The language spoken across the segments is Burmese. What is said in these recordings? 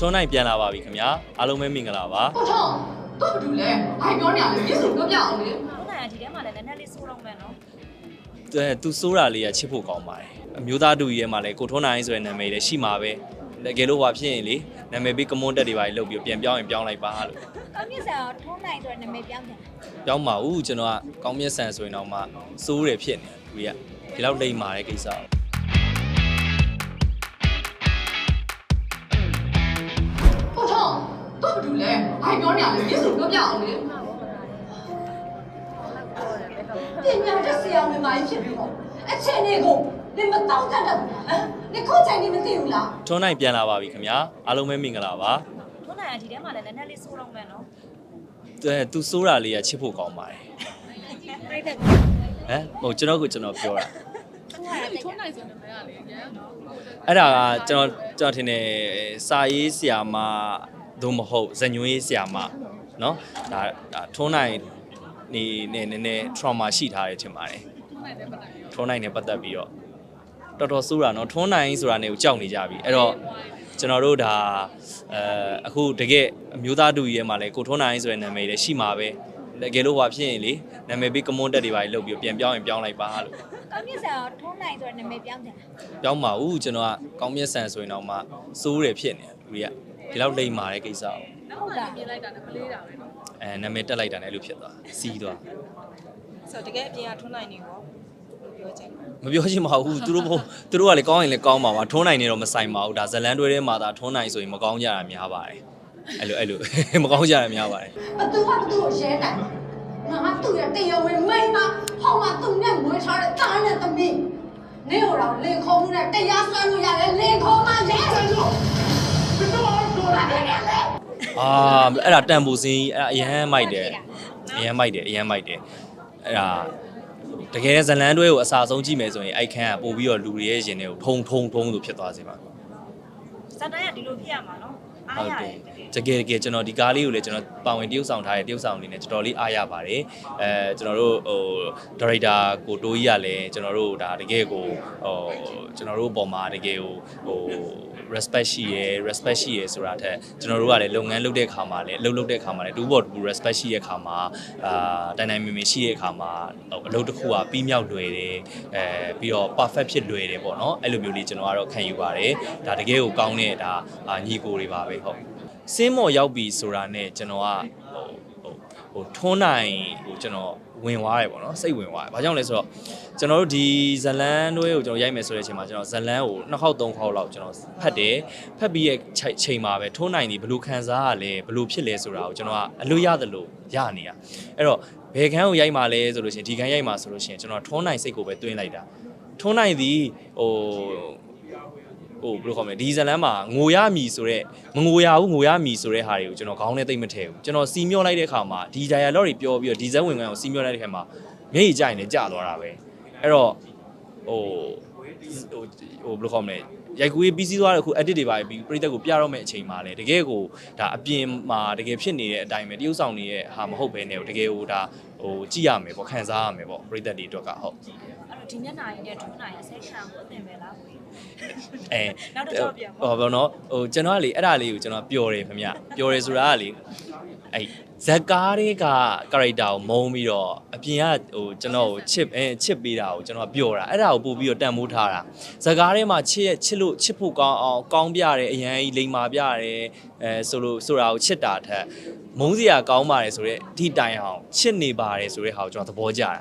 ထွန်းနိုင်ပြန်လာပါပြီခင်ဗျာအားလုံးပဲမင်္ဂလာပါဟုတ်တော့တော့ဘာလို့လဲဘာပြောနေရလဲပြည့်စုံပြောပြအောင်လေဟုတ်တယ်ဒီထဲမှာလည်းနည်းနည်းလေးစိုးတော့မယ်နော်အဲသူစိုးတာလေးကချစ်ဖို့ကောင်းပါတယ်အမျိုးသားတူကြီးရဲ့မှာလဲကိုထွန်းနိုင်ဆိုတဲ့နာမည်လေးရှိမှာပဲတကယ်လို့ဘာဖြစ်ရင်လေနာမည်ပြီးကမွန်တက်တွေပါလုပ်ပြီးပြန်ပြောင်းရင်ပြောင်းလိုက်ပါလို့ကောင်းမြတ်ဆန်ကထုံးနိုင်ဆိုတဲ့နာမည်ပြောင်းတယ်ပြောင်းပါဦးကျွန်တော်ကကောင်းမြတ်ဆန်ဆိုရင်တော့မှစိုးတယ်ဖြစ်နေလူတွေကဒီလောက်လိမ့်မာတဲ့ကိစ္စ ဘာလို့လဲဘာပြောနေရလဲပြည့်စုံပြောပြအောင်လေပညာတတ်ဆရာဝန်မကြီးဖြစ်ပြီးတော့အချိန်တွေကိုနေမတောင်းတတ်တော့ဘူးဟမ်နေခုတ်ချိန်နေမသိဘူးလားထွန်းနိုင်ပြန်လာပါပြီခင်ဗျာအားလုံးပဲမင်္ဂလာပါထုံးနိုင်ကဒီထဲမှာလည်းနည်းနည်းလေးစိုးတော့မယ်နော်အဲသူစိုးတာလေးကချစ်ဖို့ကောင်းပါတယ်ပြိတ္တကဟမ်ဟိုကျွန်တော်ကကျွန်တော်ပြောတာထုံးနိုင်ဆိုနာမည်ကလေရန်နော်အဲ့ဒါကကျွန်တော်ကျွန်တော်ထင်တယ်စာရေးဆရာမ သို့မဟုတ်ဇညွေးဆရာမเนาะဒါဒါထွန်းနိုင်နေနေနည်းနည်း trauma ရှိထားတယ်ထင်ပါတယ်ထွန်းနိုင်နဲ့ပတ်သက်ပြီးတော့တော်တော်ဆိုးတာเนาะထွန်းနိုင်ဆိုတာနေကိုကြောက်နေကြပြီအဲ့တော့ကျွန်တော်တို့ဒါအဲအခုတကယ်အမျိုးသားတူကြီးရဲ့မှာလဲကိုထွန်းနိုင်ဆိုတဲ့နာမည်လေးရှိမှာပဲတကယ်လို့ဘာဖြစ်ရင်လေနာမည်ပြီးကမွန်တက်တွေပါလုပ်ပြီးပြန်ပြောင်းရင်ပြောင်းလိုက်ပါလို့ ကောင်းမြတ်ဆန်ကထုံးနိုင်ဆိုတဲ့နာမည်ပြောင်းတယ် ပြောင်းပါဦးကျွန်တော်ကကောင်းမြတ်ဆန်ဆိုရင်တော့မှစိုးတယ်ဖြစ်နေတယ်လူတွေက ဒီလောက်လိမ့်မာတဲ့ကိစ္စကို ဟုတ်တာ ပြင်လိုက်တာနဲ့မလေးတာပဲเนาะ အဲနာမည်တက်လိုက်တာနဲ့အဲ့လိုဖြစ်သွားစီးသွား ဆိုတော့တကယ်အပြင်ကထွန်းနိုင်နေကောပြောချင်တယ် မပြောချင်ပါဘူးသူတို့ဘုံသူတို့ကလည်းကောင်းရင်လည်းကောင်းပါပါထွန်းနိုင်နေတော့မဆိုင်ပါဘူးဒါဇလန်တွဲထဲမှာဒါထွန်းနိုင်ဆိုရင်မကောင်းကြတာများပါတယ်အဲ့လိုအဲ့လို မကောင်းကြတာများပါတယ် ဘသူကဘသူကိုရဲနိုင်ငါသူ့ရဲ့တရားဝင်မိန်းမဟောင်းမသူ့နဲ့မွေးထားတဲ့တားနဲ့သမီးနေဟိုတော့လေခုံးမှုနဲ့တရားစွဲလို့ရတယ်လေခုံးမရဲတယ်လို့ဘယ်တော့မှလာတယ်လေ အာအဲ့ဒါတန်ဖိုးစင်းကြီးအဲ့ဒါအရန်မိုက်တယ်အရန်မိုက်တယ်အရန်မိုက်တယ်အဲ့ဒါတကယ်ဇလန်တွဲကိုအစာဆုံးကြည့်မယ်ဆိုရင်အိုက်ခန်းကပို့ပြီးတော့လူတွေရဲ့ရင်တွေကိုထုံထုံထုံလို့ဖြစ်သွားစေမှာဇာတ်တိုင်းကဒီလိုဖြစ်ရမှာနော်အား ဟုတ်ရတတယ်ယ်တကယ်တကယ်ကျွန်တော်ဒီကားလေးကိုလည်းကျွန်တော်ပါဝင်တရုပ်ဆောင်ထားတဲ့တရုပ်ဆောင်လေးနဲ့တော်တော်လေးအားရပါတယ်အဲကျွန်တော်တို့ဟိုဒါရိုက်တာကိုတိုးကြီးကလည်းကျွန်တော်တို့ဒါတကယ်ကိုဟိုကျွန်တော်တို့အပေါ်မှာတကယ်ကိုဟို respect ရှိရယ် respect ရှိရယ်ဆိုတာထက်ကျွန်တော်တို့ကလည်းလုပ်ငန်းလုပ်တဲ့ခါမှာလည်းအလုပ်လုပ်တဲ့ခါမှာလည်းတူဘောတူ respect ရှိတဲ့ခါမှာအာတိုင်တိုင်မင်မင်ရှိတဲ့ခါမှာဟိုအလုပ်တစ်ခုကပြီးမြောက်လွယ်တယ်အဲပြီးတော့ perfect ဖြစ်လွယ်တယ်ပေါ့နော်အဲ့လိုမျိုးလေးကျွန်တော်ကတော့ခံယူပါတယ်ဒါတကယ်ကိုကောင်းတဲ့ဒါအာညီကိုတွေပါပဲဟုတ်စင်းမော်ရောက်ပြီဆိုတာနဲ့ကျွန်တော်ကဟိုဟိုဟိုထွန်းနိုင်ဟိုကျွန်တော်ဝင်သွားတယ်ပေါ့နော်စိတ်ဝင်သွားတယ်။ဘာကြောင့်လဲဆိုတော့ကျွန်တော်တို့ဒီဇလန်းတွဲကိုကျွန်တော်ရိုက်မယ်ဆိုတဲ့အချိန်မှာကျွန်တော်ဇလန်းကိုနှစ်ခေါက်သုံးခေါက်လောက်ကျွန်တော်ဖတ်တယ်။ဖတ်ပြီးရဲ့ချိန်မှာပဲထွန်းနိုင်ဒီဘယ်လိုခံစားရလဲဘယ်လိုဖြစ်လဲဆိုတာကိုကျွန်တော်ကအလို့ရတယ်လို့ရနေတာ။အဲ့တော့ဘယ်ခန်းကိုရိုက်မှာလဲဆိုလို့ရှိရင်ဒီခန်းရိုက်မှာဆိုလို့ရှိရင်ကျွန်တော်ထွန်းနိုင်စိတ်ကိုပဲတွင်းလိုက်တာ။ထွန်းနိုင်ဒီဟို ဟိုဘယ်လိုခေါ်မလဲဒီဇလန်မှာငိုရမီဆိုတော့မငိုရဘူးငိုရမီဆိုတဲ့ဟာတွေကိုကျွန်တော်ခေါင်းထဲသိမ့်မထည့်ဘူးကျွန်တော်စီမျောလိုက်တဲ့ခါမှာဒီ dialogue တွေပြောပြီးတော့ဒီဇက်ဝင်ကန်ကိုစီမျောလိုက်တဲ့ခါမှာမျက်ရည်ကျရင်လည်းကျသွားတာပဲအဲ့တော့ဟို ဟိုဟိုဘယ်လိုခေါ်မလဲရိုက်ကူးရေးပြီးစီးသွားတဲ့အခု edit တွေပါပြီးပြိသက်ကိုပြတော့မယ့်အချိန်မှာလေတကယ်ကိုဒါအပြင်မှာတကယ်ဖြစ်နေတဲ့အတိုင်းပဲတရုပ်ဆောင်နေတဲ့ဟာမဟုတ်ဘဲနဲ့တကယ်ကိုဒါဟိုကြည့်ရမယ်ပေါ့ခံစားရမယ်ပေါ့ပြိသက်တွေအတွက်ကဟုတ်အဲ့တော့ဒီမျက်နှာရည်နဲ့ထုံးနိုင်ရဲ့ဆက်ခံကိုအသင်ပဲလားကိုအဲနောက်တစ်ကြော့ပြန်ပေါ့ဟောဘောနော်ဟိုကျွန်တော်ကလေအဲ့ဒါလေးကိုကျွန်တော်ပျော်တယ်ခင်ဗျပျော်တယ်ဆိုတာကလေအဲ့ ဇက်ကားတွေက character ကိုမုံပြီးတော့အပြင်ကဟိုကျွန်တော်ကိုချစ်အဲချစ်ပေးတာကိုကျွန်တော်ပျော်တာအဲ့ဒါကိုပို့ပြီးတော့တန်ဖိုးထားတာဇက်ကားတွေမှာချစ်ရဲ့ချစ်လို့ချစ်ဖို့ကောင်းအောင်ကောင်းပြတယ်အရန်ကြီးလိမ်မာပြတယ်အဲဆိုလို့ဆိုတာကိုချစ်တာထက်မုန်းစရာကောင်းပါတယ်ဆိုတော့ဒီတိုင်အောင်ချစ်နေပါတယ်ဆိုတဲ့ဟာကိုကျွန်တော်သဘောကျတာ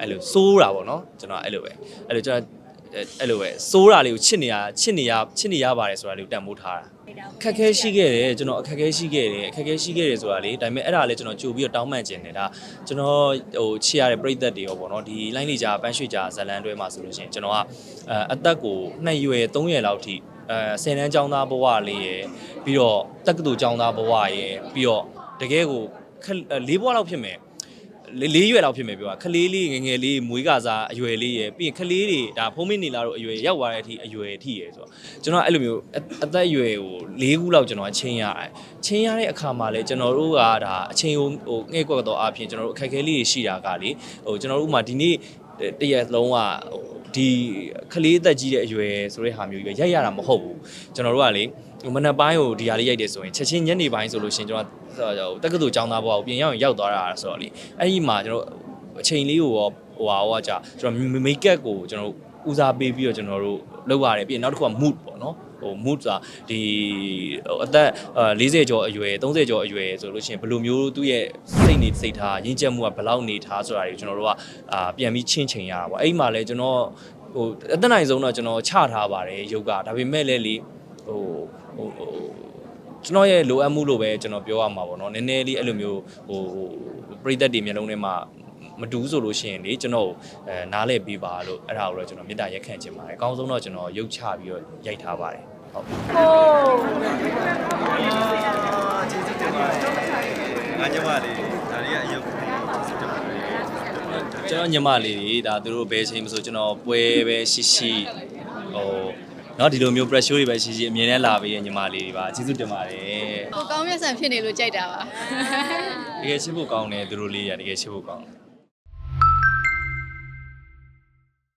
အဲ့လိုစိုးတာပေါ့နော်ကျွန်တော်အဲ့လိုပဲအဲ့လိုကျွန်တော် အဲ့အဲ့လိုပဲစိုးတာလေးကိုချစ်နေရချစ်နေရချစ်နေရပါတယ်ဆိုတာလေးကိုတန်ဖိုးထားတာအခက်အခဲရှိခဲ့တယ်ကျွန်တော်အခက်အခဲရှိခဲ့တယ်အခက်အခဲရှိခဲ့တယ်ဆိုတာလေဒါပေမဲ့အဲ့ဒါလည်းကျွန်တော်ကြိုပြီးတော့တောင်းပန်ခြင်းတယ်ဒါကျွန်တော်ဟိုချစ်ရတဲ့ပြိသက်တွေရောပေါ့နော်ဒီလိုင်းလေးကြာပန်းရွှေကြာဇလန်တွဲမှာဆိုလို့ရှိရင်ကျွန်တော်ကအဲအသက်ကို2ရွယ်3ရွယ်လောက်ထိအဲဆယ်တန်းကျောင်းသားဘဝလေးရယ်ပြီးတော့တက္ကသိုလ်ကျောင်းသားဘဝရယ်ပြီးတော့တကယ်ကိုခက်လေးဘဝလောက်ဖြစ်မယ် လေးလေးရွယ်လောက်ဖြစ်မယ်ပြောတာခလေးလေးငယ်ငယ်လေးမွေးကစားအရွယ်လေးရယ်ပြီးရင်ခလေးတွေဒါဖုံးမင်းနေလာတော့အရွယ်ရောက်သွားတဲ့အထိအရွယ်အထိရယ်ဆိုတော့ကျွန်တော်အဲ့လိုမျိုးအအသက်အရွယ်ကို၄ခုလောက်ကျွန်တော်ချင်းရတယ်ချင်းရတဲ့အခါမှာလဲကျွန်တော်တို့ကဒါအချင်းဟိုဟိုငှဲ့ကွက်တော့အပြင်ကျွန်တော်တို့အခက်အခဲလေးတွေရှိတာကလေဟိုကျွန်တော်တို့ဥမာဒီနေ့ တရက်လုံးကဟိုဒီကလေးသက်ကြီးတဲ့အရွယ်ဆိုတဲ့ဟာမျိုးကြီးပဲရိုက်ရတာမဟုတ်ဘူးကျွန်တော်တို့ကလေဟိုမနက်ပိုင်းကိုဒီဟာလေးရိုက်တယ်ဆိုရင်ချက်ချင်းညနေပိုင်းဆိုလို့ရှိရင်ကျွန်တော်တက္ကသိုလ်ကျောင်းသားဘွားကိုပြင်ရောက်ရင်ရောက်သွားတာဆိုတော့လေအဲ့ဒီမှာကျွန်တော်အချိန်လေးကိုရောဟိုဟာဟောကြာကျွန်တော်မိတ်ကပ်ကိုကျွန်တော်ဦးစားပေးပြီးတော့ကျွန်တော်တို့လုပ်ရတယ်ပြီးရင်နောက်တစ်ခုက mood ပေါ့နော် ဟို mood ဆိုတာဒီဟိုအသက်40ကျော်အရွယ်30ကျော်အရွယ်ဆိုလို့ရှိရင်ဘယ်လိုမျိုးသူ့ရဲ့စိတ်နေစိတ်ထားရင်းချက်မှုကဘယ်လောက်နေထားဆိုတာတွေကျွန်တော်တို့ကအာပြန်ပြီးချင်းချိန်ရတာပေါ့အဲ့ဒီမှာလဲကျွန်တော်ဟိုအသက်နိုင်ဆုံးတော့ကျွန်တော်ချထားပါတယ်ယုတ်ကဒါပေမဲ့လည်းလေဟိုဟိုဟိုကျွန်တော်ရဲ့လိုအပ်မှုလို့ပဲကျွန်တော်ပြောရမှာပေါ့နော်နည်းနည်းလေးအဲ့လိုမျိုးဟိုပရိသတ်တွေမျက်လုံးထဲမှာ မတူးဆိုလို့ရှိရင်လေကျွန်တော်အဲနားလဲပေးပါလို့အဲ့ဒါကိုတော့ကျွန်တော်မေတ္တာရက်ခံချင်ပါတယ်အကောင်းဆုံးတော့ကျွန်တော်ရုပ်ချပြီးတော့ရိုက်ထားပါတယ်ဟုတ်ဟုတ်ကျေးဇူးတင်ပါတယ်အားကြပါလေဒါတွေကအယုတ်ကျွန်တော်ညီမလေးတွေဒါသူတို့ဘယ်ချိန်မဆိုကျွန်တော်ပွဲပဲရှိရှိဟိုနော်ဒီလိုမျိုး pressure တွေပဲရှိရှိအမြင်နဲ့လာပေးရညီမလေးတွေပါကျေးဇူးတင်ပါတယ်ဟိုကောင်းမြတ်ဆန်ဖြစ်နေလို့ကြိုက်တာပါတကယ်ချစ်ဖို့ကောင်းတယ်သူတို့လေးရတကယ်ချစ်ဖို့ကောင်းတယ်